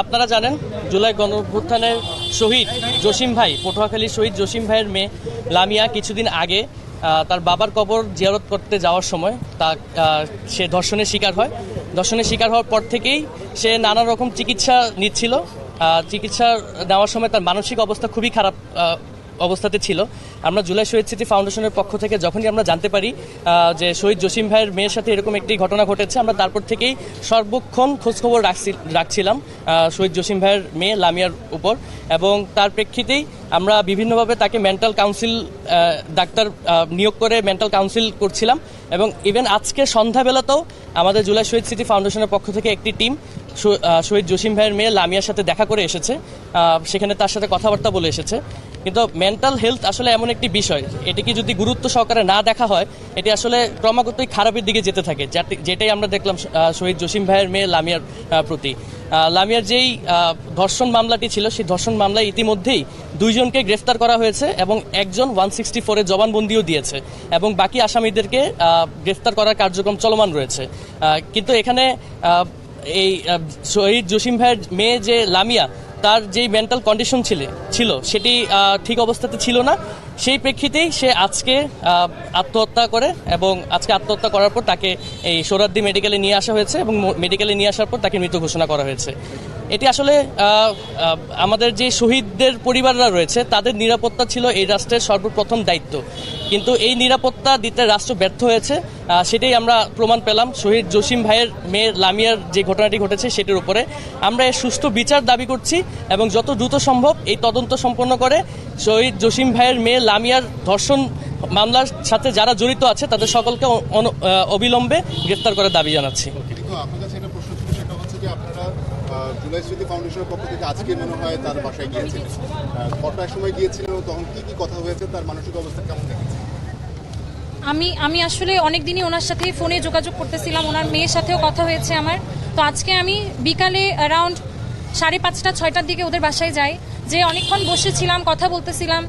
আপনারা জানেন, জুলাই গণভ্যুত্থানের শহীদ জসিম ভাই, পটুয়াখালীর শহীদ জসিম ভাইয়ের মেয়ে লামিয়া কিছুদিন আগে তার বাবার কবর জিয়ারত করতে যাওয়ার সময় তা সে ধর্ষণের শিকার হয়। ধর্ষণের শিকার হওয়ার পর থেকেই সে নানা রকম চিকিৎসা নিচ্ছিল। চিকিৎসা নেওয়ার সময় তার মানসিক অবস্থা খুবই খারাপ অবস্থাতে ছিল। আমরা জুলাই শহীদ স্মৃতি ফাউন্ডেশনের পক্ষ থেকে যখনই আমরা জানতে পারি যে শহীদ জসিম ভাইয়ের মেয়ের সাথে এরকম একটি ঘটনা ঘটেছে, আমরা তারপর থেকেই সর্বক্ষণ খোঁজখবর রাখছি রাখছিলাম শহীদ জসিম ভাইয়ের মেয়ে লামিয়ার উপর। এবং তার প্রেক্ষিতেই আমরা বিভিন্নভাবে তাকে মেন্টাল কাউন্সিল ডাক্তার নিয়োগ করে মেন্টাল কাউন্সিল করছিলাম। এবং ইভেন আজকে সন্ধ্যাবেলাতেও আমাদের জুলাই শহীদ স্মৃতি ফাউন্ডেশনের পক্ষ থেকে একটি টিম শহীদ জসিম ভাইয়ের মেয়ে লামিয়ার সাথে দেখা করে এসেছে। সেখানে তার সাথে কথাবার্তা বলে এসেছে। কিন্তু মেন্টাল হেলথ আসলে এমন একটি বিষয়, এটিকে যদি গুরুত্ব সহকারে না দেখা হয়, এটি আসলে ক্রমাগতই খারাপের দিকে যেতে থাকে যেটাই আমরা দেখলাম শহীদ জসিম ভাইয়ের মেয়ে লামিয়ার প্রতি। লামিয়ার যেই ধর্ষণ মামলাটি ছিল, সেই ধর্ষণ মামলায় ইতিমধ্যেই দুইজনকে গ্রেফতার করা হয়েছে এবং একজন ওয়ান সিক্সটি ফোরে জবানবন্দিও দিয়েছে এবং বাকি আসামিদেরকে গ্রেফতার করার কার্যক্রম চলমান রয়েছে। কিন্তু এখানে এই শহীদ জসিম ভাইয়ের মেয়ে যে লামিয়া, তার যেই মেন্টাল কন্ডিশন ছিল ছিল, সেটি ঠিক অবস্থাতে ছিল না। সেই প্রেক্ষিতেই সে আজকে আত্মহত্যা করে এবং আজকে আত্মহত্যা করার পর তাকে এই সৌরাদ্দি মেডিকেলে নিয়ে আসা হয়েছে এবং মেডিকেলে নিয়ে আসার পর তাকে মৃত ঘোষণা করা হয়েছে। এটি আসলে আমাদের যে শহীদদের পরিবাররা রয়েছে, তাদের নিরাপত্তা ছিল এই রাষ্ট্রের সর্বপ্রথম দায়িত্ব। কিন্তু এই নিরাপত্তা দিতে রাষ্ট্র ব্যর্থ হয়েছে সেটাই আমরা প্রমাণ পেলাম শহীদ জসিম ভাইয়ের মেয়ে লামিয়ার যে ঘটনাটি ঘটেছে সেটির উপরে। আমরা এর সুষ্ঠু বিচার দাবি করছি এবং যত দ্রুত সম্ভব এই তদন্ত সম্পন্ন করে শহীদ জসিম ভাইয়ের মেয়ে লামিয়ার ধর্ষণ মামলার সাথে যারা জড়িত আছে, তাদের সকলকে অবিলম্বে গ্রেফতার করার দাবি জানাচ্ছি। আপনার জুলাই স্মৃতি ফাউন্ডেশনের পক্ষ থেকে আজকে মনে হয় তার বাসায় গিয়েছিলেন কটার সময় গিয়েছিলেন তখন কি কি কথা হয়েছে, তার মানসিক অবস্থা কেমন দেখেছে আমি আমি আসলে অনেক দিনই ওনার সাথে ফোনে যোগাযোগ করতেছিলাম, ওনার মেয়ের সাথেও কথা হয়েছে আমার। তো আজকে আমি বিকালে অ্যারাউন্ড সাড়ে পাঁচটা, ছয়টার দিকে ওদের বাসায় যাই। যে অনেকক্ষণ বসেছিলাম, কথা বলতেছিলাম,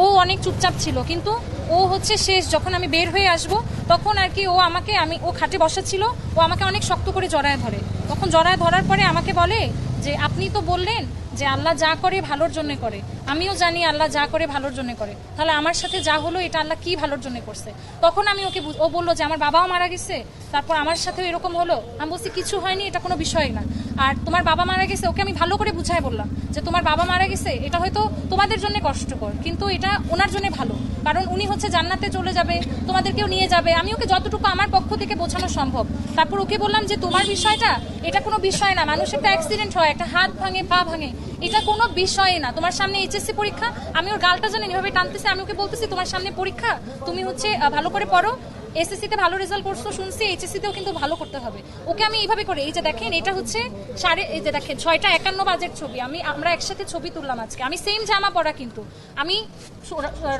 ও অনেক চুপচাপ ছিল। কিন্তু ও হচ্ছে শেষ, যখন আমি বের হয়ে আসব, তখন আর কি ও আমাকে, আমি, ও খাটে বসা ছিল, ও আমাকে অনেক শক্ত করে জড়ায় ধরে। তখন জড়ায় ধরার পরে আমাকে বলে যে, আপনি তো বললেন যে আল্লাহ যা করে ভালোর জন্য করে। আমিও জানি আল্লাহ যা করে ভালোর জন্য করে। তাহলে আমার সাথে যা হলো, এটা আল্লাহ কি ভালোর জন্য করছে? তখন আমি ওকে ও বলল যে, আমার বাবাও মারা গেছে, তারপর আমার সাথেও এরকম হলো? আমি বলছি, কিছু হয়নি, এটা কোনো বিষয় না। আর তোমার বাবা মারা গেছে, ওকে আমি ভালো করে বুঝাই বললাম যে, তোমার বাবা মারা গেছে, এটা হয়তো তোমাদের জন্য কষ্টকর, কিন্তু এটা ওনার জন্য ভালো। কারণ উনি হচ্ছে জান্নাতে চলে যাবে, তোমাদেরকেও নিয়ে যাবে। আমি ওকে যতটুকু আমার পক্ষ থেকে বোঝানো সম্ভব। তারপর ওকে বললাম যে, তোমার বিষয়টা, এটা কোনো বিষয় না। মানুষ একটা অ্যাক্সিডেন্ট হয়, একটা হাত ভাঙে, পা ভাঙে, এটা কোনো বিষয় না। তোমার সামনে এইচএসসি পরীক্ষা, আমি ওর গালটা জানি এভাবে টানতেছি আমি ওকে বলতেছি, তোমার সামনে পরীক্ষা, তুমি হচ্ছে ভালো করে পড়ো এসএসসিতে ভালো রেজাল্ট করছ শুনছি এইচএসসিতেও কিন্তু ভালো করতে হবে। ওকে আমি এইভাবে করে এই যে দেখেন এটা হচ্ছে সাড়ে এই যে দেখেন ছয়টা একান্ন বাজের ছবি। আমি আমরা একসাথে ছবি তুললাম আজকে। আমি সেম জামা পরা কিন্তু। আমি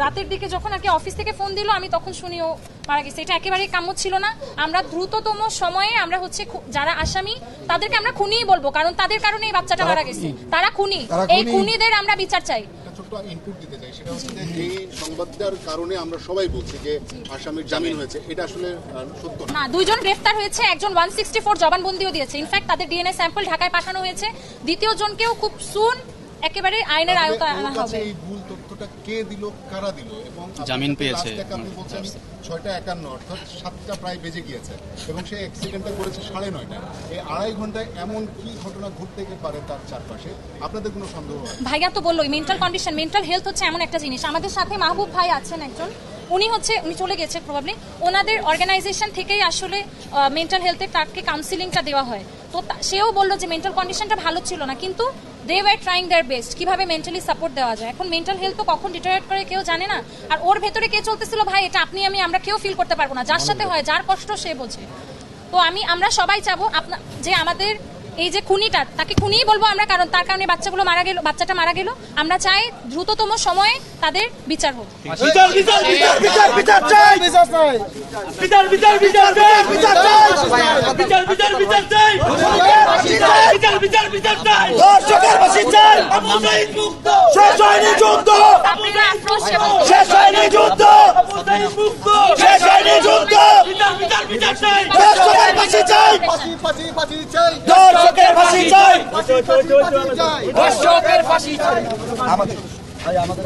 রাতের দিকে যখন আর কি অফিস থেকে ফোন দিল আমি তখন শুনি ও মারা গেছে। এটা একেবারেই কাম্য ছিল না। আমরা দ্রুততম সময়ে আমরা হচ্ছে যারা আসামি তাদেরকে আমরা খুনিই বলব। কারণ তাদের কারণে এই বাচ্চাটা মারা গেছে। তারা খুনি। এই খুনিদের আমরা বিচার চাই। ছোট্ট ইনপুট দিতে চাই সেটা হচ্ছে যে এই সংবাদটার কারণে আমরা সবাই বলছি যে আসামির জামিন হয়েছে। এটা আসলে সত্য না? দুইজন গ্রেফতার হয়েছে একজন ওয়ান সিক্সটি ফোর জবানবন্দিও দিয়েছে। ইনফ্যাক্ট তাদের ডিএনএ স্যাম্পল ঢাকায় পাঠানো হয়েছে। দ্বিতীয় জনকেও খুব সুন একেবারে আইনের আওতায় আনা হবে। তথ্যটা কে দিল কারা দিল? এবং জামিন পেয়েছে। আপনি বলছেন ছয়টা একান্ন অর্থাৎ সাতটা প্রায় বেজে গিয়েছে। এবং সে অ্যাক্সিডেন্টটা করেছে সাড়ে নয়টা। এই আড়াই ঘন্টায় এমন কি ঘটনা ঘটতে পারে তার চারপাশে? আপনাদের কোনো সন্দেহ ভাইয়া তো বললোই মেন্টাল কন্ডিশন মেন্টাল হেলথ হচ্ছে এমন একটা জিনিস। আমাদের সাথে মাহবুব ভাই আছেন একজন। উনি হচ্ছে উনি চলে গেছে প্রবাবলি ওনাদের অর্গানাইজেশন থেকেই আসলে মেন্টাল হেলথের তাকে কাউন্সিলিংটা দেওয়া হয়। তো সেও বলল যে মেন্টাল কন্ডিশনটা ভালো ছিল না, কিন্তু they were trying their best কীভাবে মেন্টালি সাপোর্ট দেওয়া যায়? এখন মেন্টাল হেলথ তো কখন ডিটারেট করে কেউ জানে না। আর ওর ভেতরে কে চলতেছিল, ভাই, এটা আপনি, আমি, আমরা কেউ ফিল করতে পারব না। যার সাথে হয়, যার কষ্ট সে বোঝে। তো আমি, আমরা সবাই চাবো আপনার যে আমাদের এই যে খুনিটা তাকে খুনিই বলব আমরা কারণ তার কারণে বাচ্চাগুলো মারা গেল বাচ্চাটা মারা গেল। আমরা চাই দ্রুততম সময়ে তাদের বিচার হোক। বিচার বিচার বিচার বিচার বিচার চাই! বিচার চাই বিচার বিচার বিচার চাই! বিচার চাই বিচার বিচার বিচার চাই! বিচার বিচার বিচার চাই! দর্শকের বাসি চাই! শেষ হয়নি যুদ্ধ! শেষ হয়নি যুদ্ধ! শেষ হয়নি যুদ্ধ! বিচার বিচার বিচার চাই! বাসি চাই। দর্শকের দর্শকের ফাঁসি চাই। দর্শকের ফাঁসি চাই। আমাদের। আমাদের